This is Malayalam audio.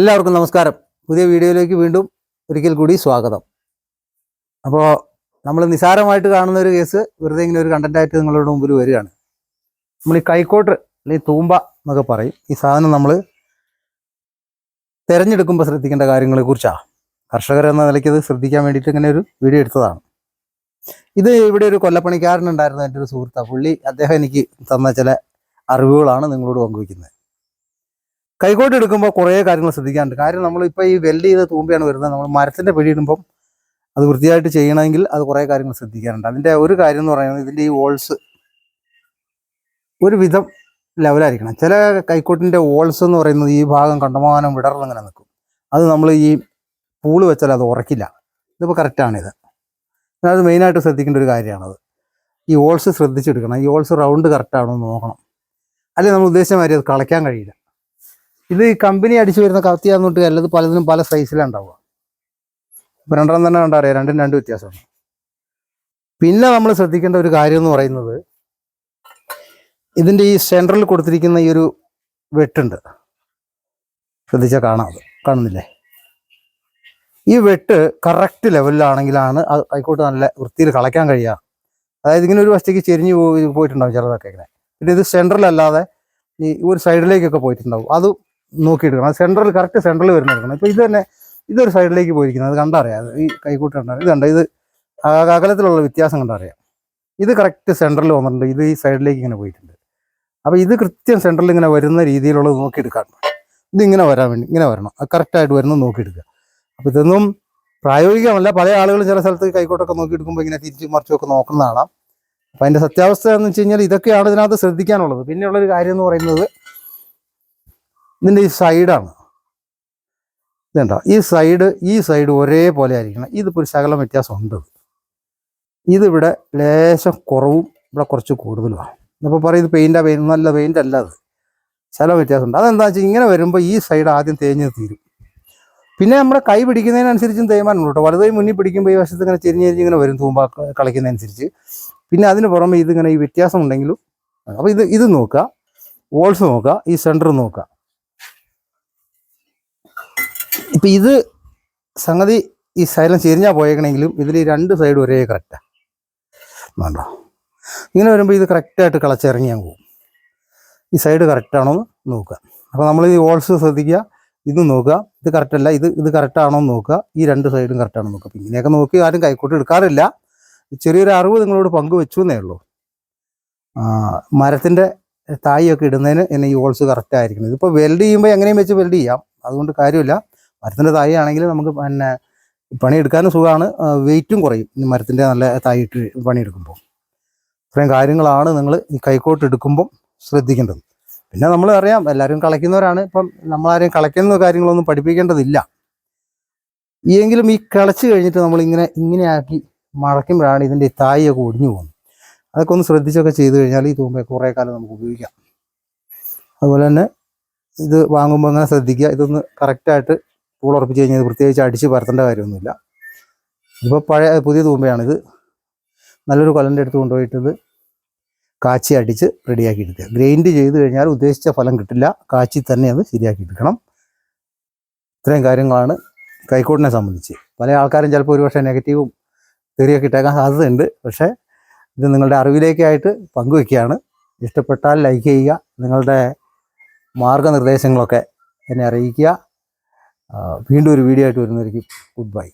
എല്ലാവർക്കും നമസ്കാരം. പുതിയ വീഡിയോയിലേക്ക് വീണ്ടും ഒരിക്കൽ കൂടി സ്വാഗതം. അപ്പോൾ നമ്മൾ നിസാരമായിട്ട് കാണുന്ന ഒരു കേസ് വെറുതെ ഇങ്ങനെ ഒരു കണ്ടന്റായിട്ട് നിങ്ങളുടെ മുമ്പിൽ വരികയാണ്. നമ്മൾ ഈ കൈക്കോട്ട് അല്ലെങ്കിൽ തൂമ്പ എന്നൊക്കെ പറയും. ഈ സാധനം നമ്മൾ തിരഞ്ഞെടുക്കുമ്പോൾ ശ്രദ്ധിക്കേണ്ട കാര്യങ്ങളെ കുറിച്ചാണ് കർഷകർ എന്ന നിലയ്ക്ക് ഇത് ശ്രദ്ധിക്കാൻ വേണ്ടിയിട്ട് ഇങ്ങനെ ഒരു വീഡിയോ എടുത്തതാണ്. ഇത് ഇവിടെ ഒരു കൊല്ലപ്പണിക്കാരൻ ഉണ്ടായിരുന്ന എന്റെ ഒരു സുഹൃത്താണ് പുള്ളി അദ്ദേഹം എനിക്ക് തന്ന ചില അറിവുകളാണ് നിങ്ങളോട് പങ്കുവയ്ക്കുന്നത്. കൈക്കോട്ട് എടുക്കുമ്പോൾ കുറേ കാര്യങ്ങൾ ശ്രദ്ധിക്കാനുണ്ട്. കാര്യം നമ്മളിപ്പോൾ ഈ വെൽഡ് ചെയ്ത തൂമ്പയാണ് വരുന്നത്. നമ്മൾ മരത്തിന്റെ പിടിയിടുമ്പം അത് വൃത്തിയായിട്ട് ചെയ്യണമെങ്കിൽ അത് കുറേ കാര്യങ്ങൾ ശ്രദ്ധിക്കാനുണ്ട്. അതിന്റെ ഒരു കാര്യം എന്ന് പറയുന്നത് ഇതിന്റെ ഈ ഓൾസ് ഒരു വിധം ലെവലായിരിക്കണം ചില കൈക്കോട്ടിന്റെ ഓൾസ് എന്ന് പറയുന്നത് ഈ ഭാഗം കണ്ടമാനം വിടർന്നിങ്ങനെ നിൽക്കും. അത് നമ്മൾ ഈ പൂൾ വെച്ചാൽ അത് ഉറക്കില്ല. ഇതിപ്പോൾ കറക്റ്റാണിത് അത് മെയിനായിട്ട് ശ്രദ്ധിക്കേണ്ട ഒരു കാര്യമാണത്. ഈ ഓൾസ് ശ്രദ്ധിച്ചെടുക്കണം. ഈ ഓൾസ് റൗണ്ട് കറക്റ്റാണോ എന്ന് നോക്കണം. അല്ലെങ്കിൽ നമ്മൾ ഉദ്ദേശിച്ച മാതിരി അത് കളയ്ക്കാൻ കഴിയില്ല. ഇത് കമ്പനി അടിച്ചു വരുന്ന കത്തിയാന്ന് തൊട്ട് അല്ലത് പലതിനും പല സൈസിലാണ് ഉണ്ടാവുക. ഇപ്പം രണ്ടെണ്ണം തന്നെ കണ്ടാ അറിയാം. രണ്ടും രണ്ട് വ്യത്യാസമാണ്. പിന്നെ നമ്മൾ ശ്രദ്ധിക്കേണ്ട ഒരു കാര്യം എന്ന് പറയുന്നത് ഇതിന്റെ ഈ സെൻട്രൽ കൊടുത്തിരിക്കുന്ന ഈ ഒരു വെട്ടുണ്ട്. ശ്രദ്ധിച്ചാൽ കാണാം കാണുന്നില്ലേ? ഈ വെട്ട് കറക്റ്റ് ലെവലിലാണെങ്കിലാണ് അത് ആയിക്കോട്ട് നല്ല വൃത്തിയിൽ കളയ്ക്കാൻ കഴിയുക. അതായത് ഇങ്ങനെ ഒരു വശത്തേക്ക് ചെരിഞ്ഞ് പോയി പോയിട്ടുണ്ടാവും ചിലതൊക്കെ ഇങ്ങനെ. പിന്നെ ഇത് സെൻട്രൽ അല്ലാതെ ഈ ഒരു സൈഡിലേക്കൊക്കെ പോയിട്ടുണ്ടാവും. അത് നോക്കിയെടുക്കണം. അത് സെൻട്രൽ കറക്റ്റ് സെൻട്രൽ വരുന്നെടുക്കണം ഇപ്പൊ ഇത് തന്നെ ഇതൊരു സൈഡിലേക്ക് പോയിരിക്കുന്നത്. അത് കണ്ടറിയാം ഈ കൈക്കൂട്ട് കണ്ടറിയാം ഇത് കണ്ട ഇത് അകലത്തിലുള്ള വ്യത്യാസം കണ്ടറിയാം ഇത് കറക്റ്റ് സെൻട്രൽ വന്നിട്ടുണ്ട്. ഇത് ഈ സൈഡിലേക്ക് ഇങ്ങനെ പോയിട്ടുണ്ട്. അപ്പോൾ ഇത് കൃത്യം സെൻട്രൽ ഇങ്ങനെ വരുന്ന രീതിയിലുള്ളത് ഇത് ഇങ്ങനെ വരാൻ വേണ്ടി ഇങ്ങനെ വരണം. അത് കറക്റ്റായിട്ട് വരുന്നത് നോക്കിയെടുക്കുക. അപ്പോൾ ഇതൊന്നും പ്രായോഗികമല്ല. പല ആളുകൾ ചില സ്ഥലത്ത് കൈക്കോട്ടൊക്കെ നോക്കിയെടുക്കുമ്പോൾ ഇങ്ങനെ തിരിച്ചും മറിച്ചുമൊക്കെ നോക്കുന്നതാണ്. അപ്പം അതിന്റെ സത്യാവസ്ഥ എന്ന് വെച്ച് കഴിഞ്ഞാൽ ഇതൊക്കെയാണ് ഇതിനകത്ത് ശ്രദ്ധിക്കാനുള്ളത്. പിന്നെയുള്ളൊരു കാര്യം എന്ന് പറയുന്നത് ഇതിന്റെ ഈ സൈഡാണ് ഇതുണ്ടോ? ഈ സൈഡ് ഈ സൈഡ് ഒരേപോലെ ആയിരിക്കണം. ഇതിപ്പോൾ ഒരു ശകലം വ്യത്യാസമുണ്ട്. ഇതിവിടെ ലേശം കുറവും ഇവിടെ കുറച്ച് കൂടുതലുമാണ്. അപ്പോൾ പറയും ഇത് പെയിന്റാ പെയിന്റ് നല്ല പെയിന്റ് അല്ല അത്. ശകലം വ്യത്യാസമുണ്ട്. അതെന്താ വെച്ചാൽ ഇങ്ങനെ വരുമ്പോൾ ഈ സൈഡ് ആദ്യം തേഞ്ഞ് തീരും. പിന്നെ നമ്മുടെ കൈ പിടിക്കുന്നതിനനുസരിച്ചും തേയ്മാനുണ്ട് കേട്ടോ. വലതുകൈ മുന്നിൽ പിടിക്കുമ്പോൾ ഈ വശത്ത് ഇങ്ങനെ ചെരിഞ്ഞ് ചെരിഞ്ഞ് ഇങ്ങനെ വരും തൂമ്പ കളിക്കുന്നതനുസരിച്ച് പിന്നെ അതിന് പുറമെ ഇതിങ്ങനെ ഈ വ്യത്യാസം ഉണ്ടെങ്കിലും അപ്പോൾ ഇത് ഇത് നോക്കുക. വോൾസ് നോക്കുക. ഈ സെന്റർ നോക്കുക. ഇപ്പം ഇത് സംഗതി ഈ സൈലം ചെരിഞ്ഞാൽ പോയേക്കണമെങ്കിലും ഇതിൽ രണ്ട് സൈഡ് ഒരേ കറക്റ്റാണ് വേണ്ടോ ഇങ്ങനെ വരുമ്പോൾ ഇത് കറക്റ്റായിട്ട് കളച്ചിറങ്ങി ഞാൻ പോകും ഈ സൈഡ് കറക്റ്റാണോ എന്ന് നോക്കുക. അപ്പോൾ നമ്മൾ ഈ ഓൾസ് ശ്രദ്ധിക്കുക ഇത് നോക്കുക. ഇത് കറക്റ്റല്ല ഇത് ഇത് കറക്റ്റാണോ എന്ന് നോക്കുക. ഈ രണ്ട് സൈഡും കറക്റ്റാണോ നോക്കുക. അപ്പം ഇങ്ങനെയൊക്കെ നോക്കി ആരും കൈക്കോട്ട് എടുക്കാറില്ല. ചെറിയൊരു അറിവ് നിങ്ങളോട് പങ്കുവെച്ചു എന്നേ ഉള്ളൂ. മരത്തിന്റെ തായിയൊക്കെ ഇടുന്നതിന് എന്നെ ഈ ഓൾസ് കറക്റ്റായിരിക്കണം ഇതിപ്പോൾ വെൽഡ് ചെയ്യുമ്പോൾ എങ്ങനെയും വെച്ച് വെൽഡ് ചെയ്യാം. അതുകൊണ്ട് കാര്യമില്ല. മരത്തിന്റെ തായി ആണെങ്കിൽ നമുക്ക് പിന്നെ പണിയെടുക്കാനും സുഖമാണ്. വെയിറ്റും കുറയും. മരത്തിന്റെ നല്ല തായിട്ട് പണിയെടുക്കുമ്പോൾ. ഇത്രയും കാര്യങ്ങളാണ് നിങ്ങൾ ഈ കൈക്കോട്ട് എടുക്കുമ്പം ശ്രദ്ധിക്കേണ്ടത്. പിന്നെ നമ്മൾ അറിയാം എല്ലാവരും കളയ്ക്കുന്നവരാണ് ഇപ്പം നമ്മളാരെയും കളയ്ക്കുന്ന കാര്യങ്ങളൊന്നും പഠിപ്പിക്കേണ്ടതില്ല. എങ്കിലും ഈ കിളച്ച് കഴിഞ്ഞിട്ട് നമ്മൾ ഇങ്ങനെ ഇങ്ങനെ ആക്കി മടക്കുമ്പോഴാണ് ഇതിന്റെ ഈ തായൊക്കെ ഒടിഞ്ഞു പോകുന്നത്. അതൊക്കെ ഒന്ന് ശ്രദ്ധിച്ചൊക്കെ ചെയ്ത് കഴിഞ്ഞാൽ ഈ തൂമ്പ കുറേ കാലം നമുക്ക് ഉപയോഗിക്കാം. അതുപോലെ തന്നെ ഇത് വാങ്ങുമ്പോൾ അങ്ങനെ ശ്രദ്ധിക്കുക. ഇതൊന്ന് കറക്റ്റായിട്ട് പൂളുറപ്പിച്ച് കഴിഞ്ഞാൽ ഇത് പ്രത്യേകിച്ച് അടിച്ച് പരത്തേണ്ട കാര്യമൊന്നുമില്ല. ഇപ്പോൾ പഴയ പുതിയ തൂമ്പയാണിത്. നല്ലൊരു കൊലന്റെ അടുത്ത് കൊണ്ടുപോയിട്ടത് കാച്ചി അടിച്ച് റെഡിയാക്കി എടുക്കുക. ഗ്രൈൻഡ് ചെയ്ത് കഴിഞ്ഞാൽ ഉദ്ദേശിച്ച ഫലം കിട്ടില്ല. കാച്ചി തന്നെ അത് ശരിയാക്കി എടുക്കണം. ഇത്രയും കാര്യങ്ങളാണ് കൈക്കോട്ടിനെ സംബന്ധിച്ച്. പല ആൾക്കാരും ചിലപ്പോൾ ഒരുപക്ഷെ നെഗറ്റീവും തെറിയൊക്കെ ഇട്ടേക്കാൻ സാധ്യതയുണ്ട്. പക്ഷേ ഇത് നിങ്ങളുടെ അറിവിലേക്കായിട്ട് പങ്കുവെക്കുകയാണ്. ഇഷ്ടപ്പെട്ടാൽ ലൈക്ക് ചെയ്യുക. നിങ്ങളുടെ മാർഗനിർദ്ദേശങ്ങളൊക്കെ എന്നെ അറിയിക്കുക. വീണ്ടും ഒരു വീഡിയോ ആയിട്ട് വരുന്നതായിരിക്കും. Good bye